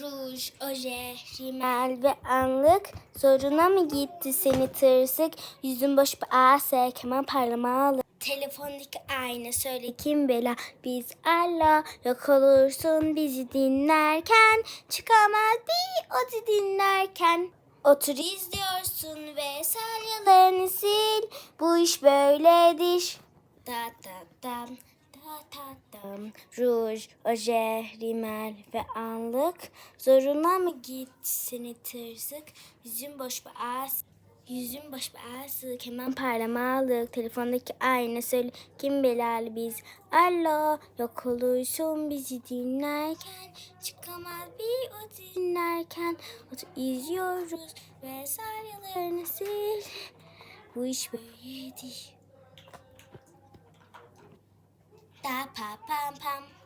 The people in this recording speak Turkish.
Ruj, oje, rimel ve anlık zoruna mı gitti seni tırsık? Yüzün boş bir ase, keman parlamalı. Telefondaki ayna söyle kim bela biz Allah yok olursun bizi dinlerken çıkamaz bir o dinlerken Otur izliyorsun ve salyalarını sil bu iş böyledir. Da da da dam ruj, oje, rimel ve anlık zoruna mı gitti seni tırsık yüzün boş bir ağız Yüzün boş bir ağzı, keman parlamalı, telefondaki ayna söyle kim belalı biz. Allah yok olursun bizi dinlerken, çıkamaz bir o dinlerken. Otur izliyoruz ve salyalarını sil. Bu iş böyledir. Da pa pam pam.